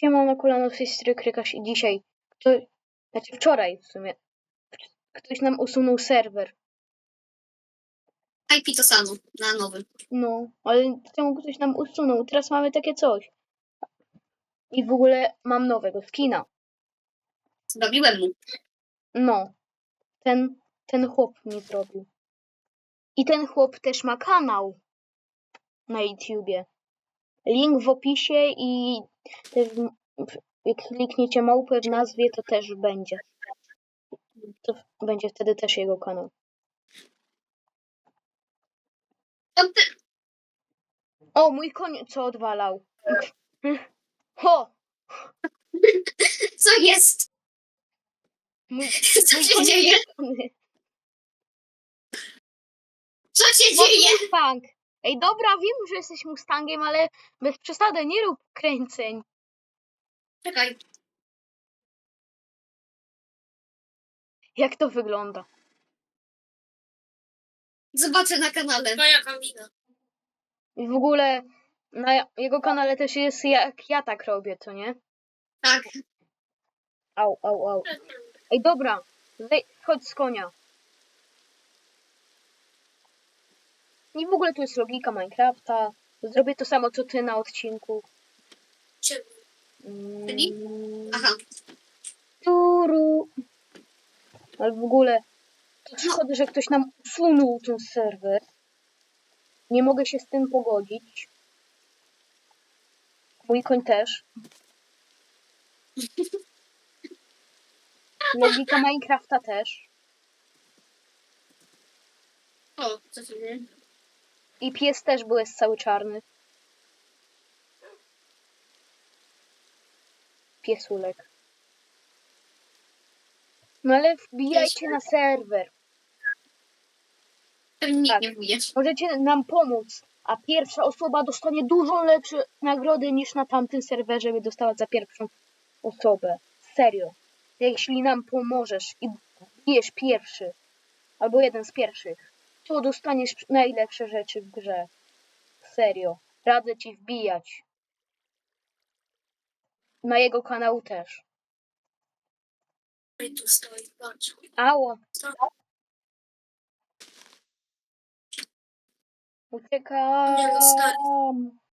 Siema na kolano z stry krykasz i dzisiaj, kto, znaczy wczoraj w sumie, ktoś nam usunął serwer. IP to samo, na nowym. No, ale czemu ktoś nam usunął? Teraz mamy takie coś. I w ogóle mam nowego skina. Zrobiłem mu. No, ten, ten chłop mi zrobił. I ten chłop też ma kanał na YouTubie. Link w opisie i też jak klikniecie małpę w nazwie, to też będzie. To będzie wtedy też jego kanał. O, mój koń co odwalał. Ho! Co jest? Mój, Co mój się koń dzieje? Co się dzieje? Ej, dobra, wiem, że jesteś Mustangiem, ale bez przesady, nie rób kręceń. Czekaj. Jak to wygląda? Zobaczę na kanale. Moja kabina. I w ogóle na jego kanale też jest jak ja tak robię, co nie? Tak. Au, au, au. Ej, dobra, wej- chodź z konia. I w ogóle tu jest logika Minecrafta. Zrobię to samo, co ty na odcinku. Czyli? Mm, Aha. Turu. Ale w ogóle to szkoda, że ktoś nam usunął ten serwer. Nie mogę się z tym pogodzić. Mój koń też. Logika Minecrafta też. O, co się dzieje? I pies też był jest cały czarny. Piesulek. No ale wbijajcie na serwer. Nikt Tak. nie wbije. Możecie nam pomóc, a pierwsza osoba dostanie dużo lepsze nagrody niż na tamtym serwerze by dostała za pierwszą osobę. Serio. Jeśli nam pomożesz i bijesz pierwszy, albo jeden z pierwszych, to dostaniesz najlepsze rzeczy w grze. Serio. Radzę ci wbijać. Na jego kanał też. I tu stoi, patrz. Ało. Co? Uciekam. Nie, no stary.